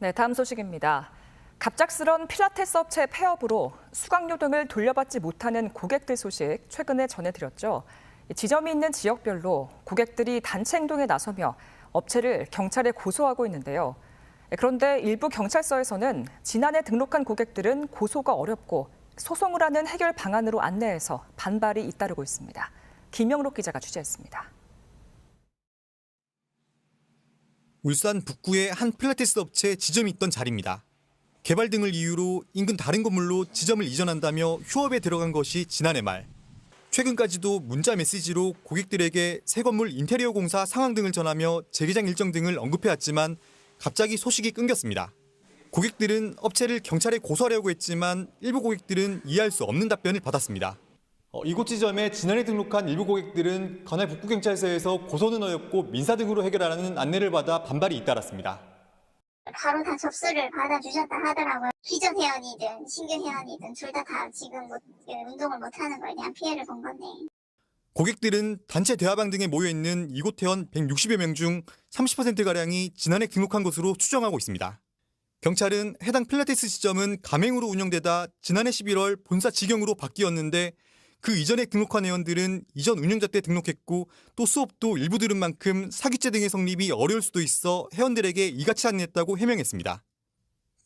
네, 다음 소식입니다. 갑작스런 필라테스 업체 폐업으로 수강료 등을 돌려받지 못하는 고객들 소식 최근에 전해드렸죠. 지점이 있는 지역별로 고객들이 단체 행동에 나서며 업체를 경찰에 고소하고 있는데요. 그런데 일부 경찰서에서는 지난해 등록한 고객들은 고소가 어렵고 소송을 하는 해결 방안으로 안내해서 반발이 잇따르고 있습니다. 김영록 기자가 취재했습니다. 울산 북구의 한 필라테스 업체 지점이 있던 자리입니다. 개발 등을 이유로 인근 다른 건물로 지점을 이전한다며 휴업에 들어간 것이 지난해 말. 최근까지도 문자 메시지로 고객들에게 새 건물 인테리어 공사 상황 등을 전하며 재개장 일정 등을 언급해왔지만 갑자기 소식이 끊겼습니다. 고객들은 업체를 경찰에 고소하려고 했지만 일부 고객들은 이해할 수 없는 답변을 받았습니다. 어, 이곳 지점에 지난해 등록한 일부 고객들은 관할 북구경찰서에서 고소는 어렵고 민사 등으로 해결하라는 안내를 받아 반발이 잇따랐습니다. 바로 다 접수를 받아주셨다 하더라고요. 기존 회원이든 신규 회원이든 둘 다 다 지금 못, 그 운동을 못하는 걸 대한 피해를 본 건데 고객들은 단체 대화방 등에 모여 있는 이곳 회원 160여 명 중 30%가량이 지난해 등록한 것으로 추정하고 있습니다. 경찰은 해당 필라테스 지점은 가맹으로 운영되다 지난해 11월 본사 직영으로 바뀌었는데 그 이전에 등록한 회원들은 이전 운영자 때 등록했고 또 수업도 일부 들은 만큼 사기죄 등의 성립이 어려울 수도 있어 회원들에게 이같이 안내했다고 해명했습니다.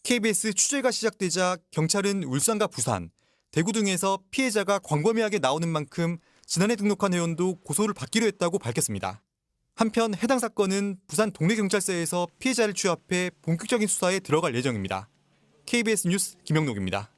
KBS 취재가 시작되자 경찰은 울산과 부산, 대구 등에서 피해자가 광범위하게 나오는 만큼 지난해 등록한 회원도 고소를 받기로 했다고 밝혔습니다. 한편 해당 사건은 부산 동래경찰서에서 피해자를 취합해 본격적인 수사에 들어갈 예정입니다. KBS 뉴스 김영록입니다.